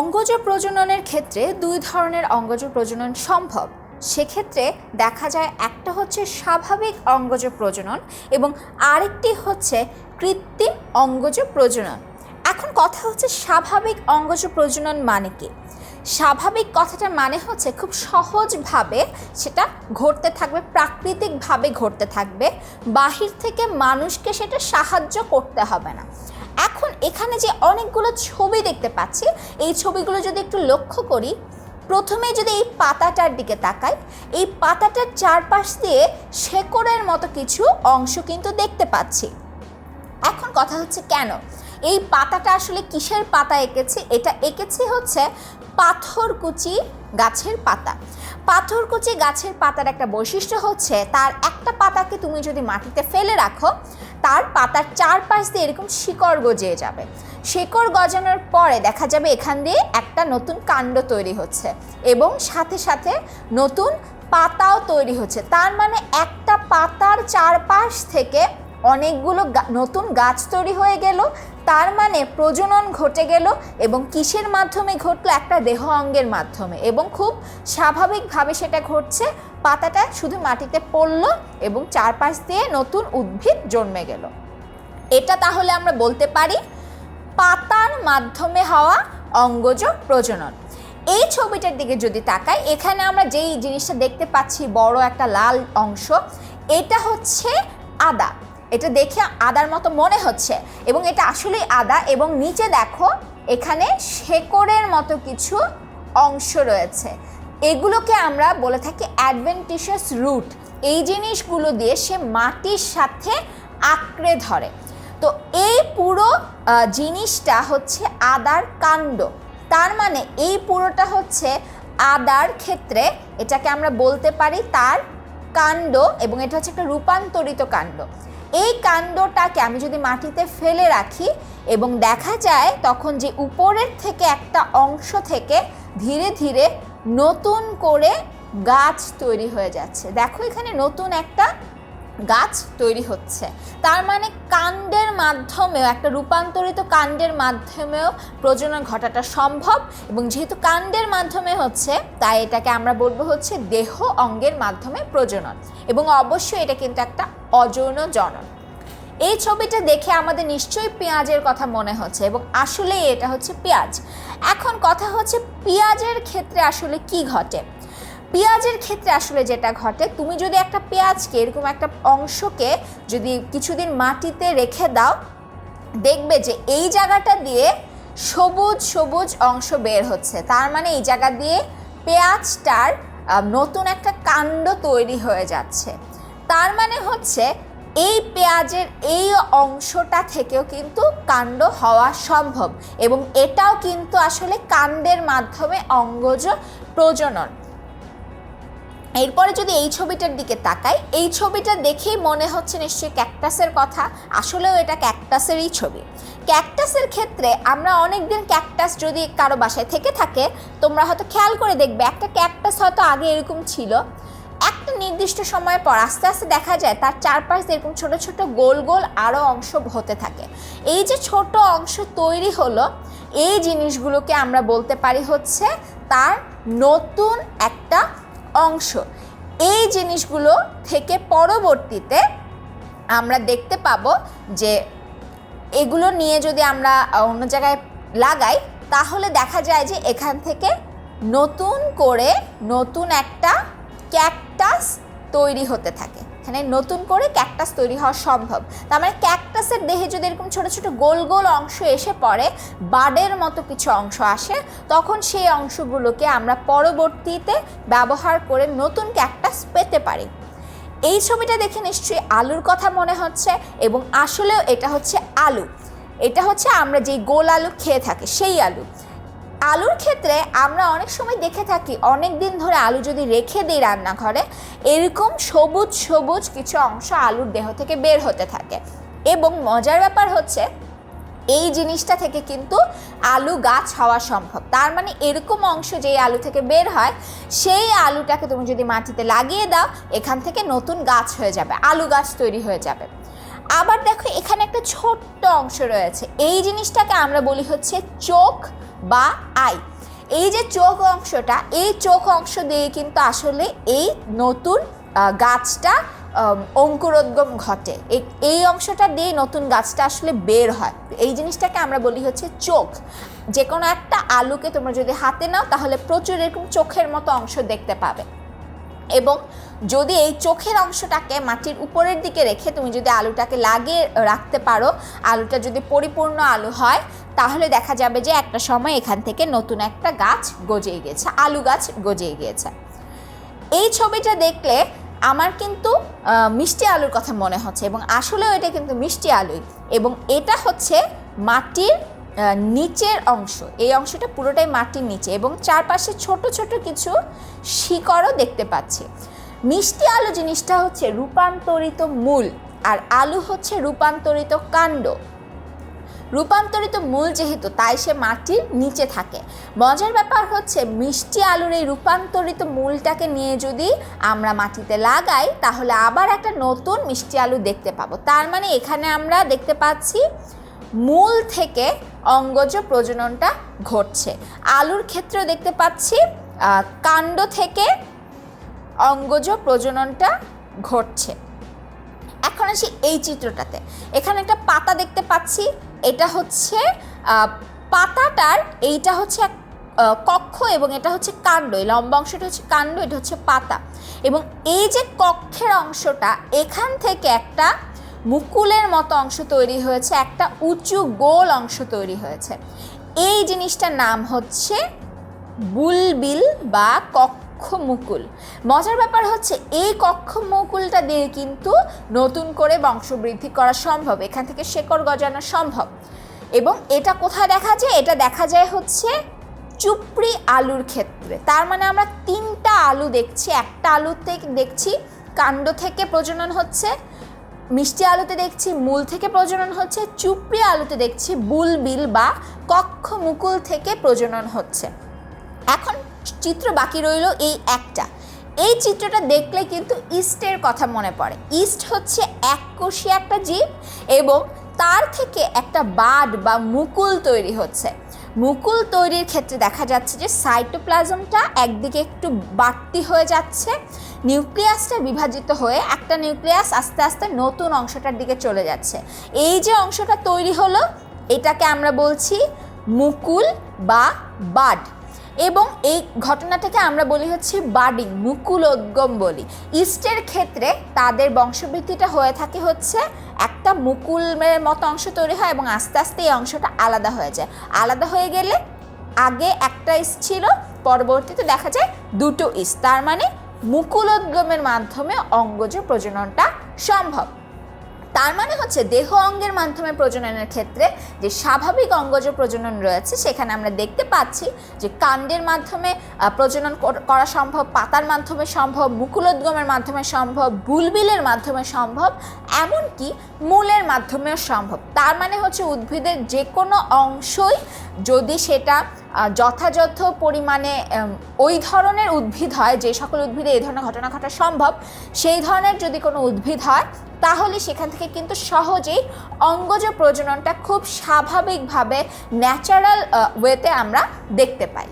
অঙ্গজ প্রজননের ক্ষেত্রে দুই ধরনের অঙ্গজ প্রজনন সম্ভব। সেক্ষেত্রে দেখা যায় একটা হচ্ছে স্বাভাবিক অঙ্গজ প্রজনন এবং আরেকটি হচ্ছে কৃত্রিম অঙ্গজ প্রজনন। এখন কথা হচ্ছে স্বাভাবিক অঙ্গজ প্রজনন মানে কি? স্বাভাবিক কথাটার মানে হচ্ছে খুব সহজভাবে সেটা ঘটতে থাকবে, প্রাকৃতিকভাবে ঘটতে থাকবে। বাহির থেকে মানুষকে সেটা সাহায্য করতে হবে না। এখন এখানে যে অনেকগুলো ছবি দেখতে পাচ্ছি, এই ছবিগুলো যদি একটু লক্ষ্য করি, প্রথমে যদি এই পাতাটার দিকে তাকাই, এই পাতাটার চারপাশ দিয়ে শেকড়ের মতো কিছু অংশ কিন্তু দেখতে পাচ্ছি। এখন কথা হচ্ছে কেন? এই পাতাটা আসলে কিসের পাতা এঁকেছে? এটা এঁকেছে হচ্ছে পাথরকুচি গাছের পাতা। পাথরকুচি গাছের পাতার একটা বৈশিষ্ট্য হচ্ছে, তার একটা পাতাকে তুমি যদি মাটিতে ফেলে রাখো, তার পাতার চারপাশ দিয়ে এরকম শিকড় গজিয়ে যাবে। শিকড় গজানোর পরে দেখা যাবে এখান দিয়ে একটা নতুন কাণ্ড তৈরি হচ্ছে এবং সাথে সাথে নতুন পাতাও তৈরি হচ্ছে। তার মানে একটা পাতার চারপাশ থেকে অনেকগুলো নতুন গাছ তৈরি হয়ে গেল তার মানে প্রজনন ঘটে গেল এবং কিসের মাধ্যমে ঘটলো? একটা দেহ অঙ্গের মাধ্যমে। এবং খুব স্বাভাবিকভাবে সেটা ঘটছে, পাতাটা শুধু মাটিতে পড়ল এবং চারপাশ দিয়ে নতুন উদ্ভিদ জন্মে গেল। এটা তাহলে আমরা বলতে পারি পাতার মাধ্যমে হওয়া অঙ্গজ প্রজনন। এই ছবিটার দিকে যদি তাকাই, এখানে আমরা যেই জিনিসটা দেখতে পাচ্ছি, বড় একটা লাল অংশ, এটা হচ্ছে আদা। এটা দেখে আদার মতো মনে হচ্ছে। এবং এটা আসলেই আদা এবং নিচে দেখো এখানে শেকড়ের মতো কিছু অংশ রয়েছে। এগুলোকে আমরা বলে থাকি অ্যাডভেন্টিশাস রুট এই জিনিসগুলো দিয়ে সে মাটির সাথে আঁকড়ে ধরে। তো এই পুরো জিনিসটা হচ্ছে আদার কাণ্ড। তার মানে এই পুরোটা হচ্ছে আদার ক্ষেত্রে এটাকে আমরা বলতে পারি তার কাণ্ড এবং এটা হচ্ছে একটা রূপান্তরিত কাণ্ড। এই কাণ্ডটাকে আমি যদি মাটিতে ফেলে রাখি এবং দেখা যায় তখন যে উপরের থেকে একটা অংশ থেকে ধীরে ধীরে নতুন করে গাছ তৈরি হয়ে যাচ্ছে। দেখো এখানে নতুন একটা গাছ তৈরি হচ্ছে। তার মানে কাণ্ডের মাধ্যমেও, একটা রূপান্তরিত কাণ্ডের মাধ্যমেও প্রজনন ঘটাটা সম্ভব এবং যেহেতু কাণ্ডের মাধ্যমে হচ্ছে, তাই এটাকে আমরা বলব হচ্ছে দেহ অঙ্গের মাধ্যমে প্রজনন এবং অবশ্যই এটা কিন্তু একটা অযৌন জনন এই ছবিটা দেখে আমাদের নিশ্চয়ই পেঁয়াজের কথা মনে হচ্ছে এবং আসলেই এটা হচ্ছে পেঁয়াজ। এখন কথা হচ্ছে পেঁয়াজের ক্ষেত্রে আসলে কি ঘটে? পেঁয়াজের ক্ষেত্রে আসলে যেটা ঘটে, তুমি যদি একটা পেঁয়াজকে, এরকম একটা অংশকে যদি কিছুদিন মাটিতে রেখে দাও, দেখবে যে এই জায়গাটা দিয়ে সবুজ সবুজ অংশ বের হচ্ছে। তার মানে এই জায়গা দিয়ে পেঁয়াজটার নতুন একটা কাণ্ড তৈরি হয়ে যাচ্ছে। তার মানে হচ্ছে এই পেঁয়াজের এই অংশটা থেকেও কিন্তু কাণ্ড হওয়া সম্ভব এবং এটাও কিন্তু আসলে কাণ্ডের মাধ্যমে অঙ্গজ প্রজনন। এরপরে যদি এই ছবিটার দিকে তাকাই, এই ছবিটা দেখেই মনে হচ্ছে নিশ্চয়ই ক্যাকটাসের কথা, আসলেও এটা ক্যাকটাসেরই ছবি। ক্যাকটাসের ক্ষেত্রে আমরা অনেক দিন ক্যাকটাস যদি কারও বাসায় থেকে থাকে, তোমরা হয়তো খেয়াল করে দেখবে, একটা ক্যাকটাস হয়তো আগে এরকম ছিল। একটা নির্দিষ্ট সময় পর আস্তে আস্তে দেখা যায় তার চারপাশ এরকম ছোট ছোট গোল গোল আরও অংশ হতে থাকে। এই যে ছোট অংশ তৈরি হলো, এই জিনিসগুলোকে আমরা বলতে পারি হচ্ছে তার নতুন একটা অংশ। এই জিনিসগুলো থেকে পরবর্তীতে আমরা দেখতে পাবো যে এগুলো নিয়ে যদি আমরা অন্য জায়গায় লাগাই, তাহলে দেখা যায় যে এখান থেকে নতুন করে নতুন একটা ক্যাকটাস তৈরি হতে থাকে। এখানে নতুন করে ক্যাকটাস তৈরি হওয়া সম্ভব। তার মানে ক্যাকটাসের দেহে যদি এরকম ছোটো ছোটো গোল গোল অংশ এসে পড়ে, বাডের মতো কিছু অংশ আসে, তখন সেই অংশগুলোকে আমরা পরবর্তীতে ব্যবহার করে নতুন ক্যাকটাস পেতে পারি। এই ছবিটা দেখে নিশ্চয়ই আলুর কথা মনে হচ্ছে এবং আসলেও এটা হচ্ছে আলু। এটা হচ্ছে আমরা যেই গোল আলু খেয়ে থাকি, সেই আলু। আলুর ক্ষেত্রে আমরা অনেক সময় দেখে থাকি, অনেক দিন ধরে আলু যদি রেখে দিই রান্নাঘরে, এরকম সবুজ সবুজ কিছু অংশ আলুর দেহ থেকে বের হতে থাকে। এবং মজার ব্যাপার হচ্ছে, এই জিনিসটা থেকে কিন্তু আলু গাছ হওয়া সম্ভব। তার মানে এরকম অংশ যেই আলু থেকে বের হয়, সেই আলুটাকে তুমি যদি মাটিতে লাগিয়ে দাও, এখান থেকে নতুন গাছ হয়ে যাবে, আলু গাছ তৈরি হয়ে যাবে। আবার দেখো এখানে একটা ছোট্ট অংশ রয়েছে। এই জিনিসটাকে আমরা বলি হচ্ছে চোখ বা আই। এই যে চোখ অংশটা, এই চোখ অংশ দিয়ে কিন্তু আসলে এই নতুন গাছটা অঙ্কুরোদ্গম ঘটে। এই অংশটা দিয়ে নতুন গাছটা আসলে বের হয়। এই জিনিসটাকে আমরা বলি হচ্ছে চোখ। যে কোনো একটা আলুকে তোমরা যদি হাতে নাও, তাহলে প্রচুর এরকম চোখের মতো অংশ দেখতে পাবে। এবং যদি এই চোখের অংশটাকে মাটির উপরের দিকে রেখে তুমি যদি আলুটাকে লাগিয়ে রাখতে পারো, আলুটা যদি পরিপূর্ণ আলু হয়, তাহলে দেখা যাবে যে একটা সময় এখান থেকে নতুন একটা গাছ গজিয়ে গিয়েছে, আলু গাছ গজিয়ে গিয়েছে। এই ছবিটা দেখলে আমার কিন্তু মিষ্টি আলুর কথা মনে হচ্ছে এবং আসলেও এটা কিন্তু মিষ্টি আলুই। এবং এটা হচ্ছে মাটির নিচের অংশ, এই অংশটা পুরোটাই মাটির নিচে এবং চারপাশে ছোট ছোট কিছু শিকড়ও দেখতে পাচ্ছি। মিষ্টি আলু জিনিসটা হচ্ছে রূপান্তরিত মূল আর আলু হচ্ছে রূপান্তরিত কাণ্ড। রূপান্তরিত মূল যেহেতু, তাই সে মাটির নিচে থাকে। মজার ব্যাপার হচ্ছে, মিষ্টি আলুর এই রূপান্তরিত মূলটাকে নিয়ে যদি আমরা মাটিতে লাগাই, তাহলে আবার একটা নতুন মিষ্টি আলু দেখতে পাবো। তার মানে এখানে আমরা দেখতে পাচ্ছি, মূল থেকে অঙ্গজ প্রজননটা ঘটছে। আলুর ক্ষেত্রেও দেখতে পাচ্ছি কাণ্ড থেকে অঙ্গজ প্রজননটা ঘটছে। এখন আসি এই চিত্রটাতে। এখানে একটা পাতা দেখতে পাচ্ছি, এটা হচ্ছে পাতাটার এইটা হচ্ছে এক কক্ষ এবং এটা হচ্ছে কাণ্ড। এই লম্বা অংশটা হচ্ছে কাণ্ড, এটা হচ্ছে পাতা। এবং এই যে কক্ষের অংশটা, এখান থেকে একটা মুকুলের মতো অংশ তৈরি হয়েছে, একটা উঁচু গোল অংশ তৈরি হয়েছে। এই জিনিসটার নাম হচ্ছে বুলবিল বা কক্ষ মুকুল মজার ব্যাপার হচ্ছে, এই কক্ষ মুকুলটা দিয়ে কিন্তু নতুন করে বংশবৃদ্ধি করা সম্ভব, এখান থেকে শেকড় গজানো সম্ভব। এবং এটা কোথায় দেখা যায়? এটা দেখা যায় হচ্ছে চুপড়ি আলুর ক্ষেত্রে। তার মানে আমরা তিনটা আলু দেখছি, একটা আলু থেকে দেখছি, কাণ্ড থেকে প্রজনন হচ্ছে মিষ্টি আলুতে দেখছি মূল থেকে প্রজনন হচ্ছে, চুপড়ি আলুতে দেখছি বুলবিল বা কক্ষ মুকুল থেকে প্রজনন হচ্ছে। এখন চিত্র বাকি রইল এই একটা। এই চিত্রটা দেখলে কিন্তু ইস্টের কথা মনে পড়ে। ইস্ট হচ্ছে এককোষী একটা জীব এবং তার থেকে একটা বাড বা মুকুল তৈরি হচ্ছে। মুকুল তৈরির ক্ষেত্রে দেখা যাচ্ছে যে সাইটোপ্লাজমটা একদিকে একটু বাড়তি হয়ে যাচ্ছে, নিউক্লিয়াসটা বিভাজিত হয়ে একটা নিউক্লিয়াস আস্তে আস্তে নতুন অংশটার দিকে চলে যাচ্ছে। এই যে অংশটা তৈরি হলো, এটাকে আমরা বলছি মুকুল বা বাড এবং এই ঘটনাটাকে আমরা বলি হচ্ছে বাডিং, মুকুলোদ্গম বলি। ইস্টের ক্ষেত্রে তাদের বংশবৃদ্ধিটা হয়ে থাকে হচ্ছে একটা মুকুলের মতো অংশ তৈরি হয় এবং আস্তে আস্তে এই অংশটা আলাদা হয়ে যায়। আলাদা হয়ে গেলে আগে একটা ইস্ট ছিল, পরবর্তীতে দেখা যায় দুটো ইস্ট। তার মানে মুকুলোদ্গমের মাধ্যমে অঙ্গজ প্রজননটা সম্ভব। তার মানে হচ্ছে দেহ অঙ্গের মাধ্যমে প্রজননের ক্ষেত্রে যে স্বাভাবিক অঙ্গজ প্রজনন রয়েছে, সেখানে আমরা দেখতে পাচ্ছি যে কাণ্ডের মাধ্যমে প্রজনন করা সম্ভব, পাতার মাধ্যমে সম্ভব, মুকুলোদ্গমের মাধ্যমে সম্ভব, বুলবিলের মাধ্যমে সম্ভব, এমনকি মূলের মাধ্যমেও সম্ভব। তার মানে হচ্ছে উদ্ভিদের যে কোনো অংশই যদি সেটা যথাযথ পরিমাণে ওই ধরনের উদ্ভিদ হয়, যে সকল উদ্ভিদে এই ধরনের ঘটনা ঘটা সম্ভব, সেই ধরনের যদি কোনো উদ্ভিদ হয়, তাহলে সেখান থেকে কিন্তু সহজেই অঙ্গজ প্রজননটা খুব স্বাভাবিকভাবে ন্যাচারাল ওয়েতে আমরা দেখতে পাই।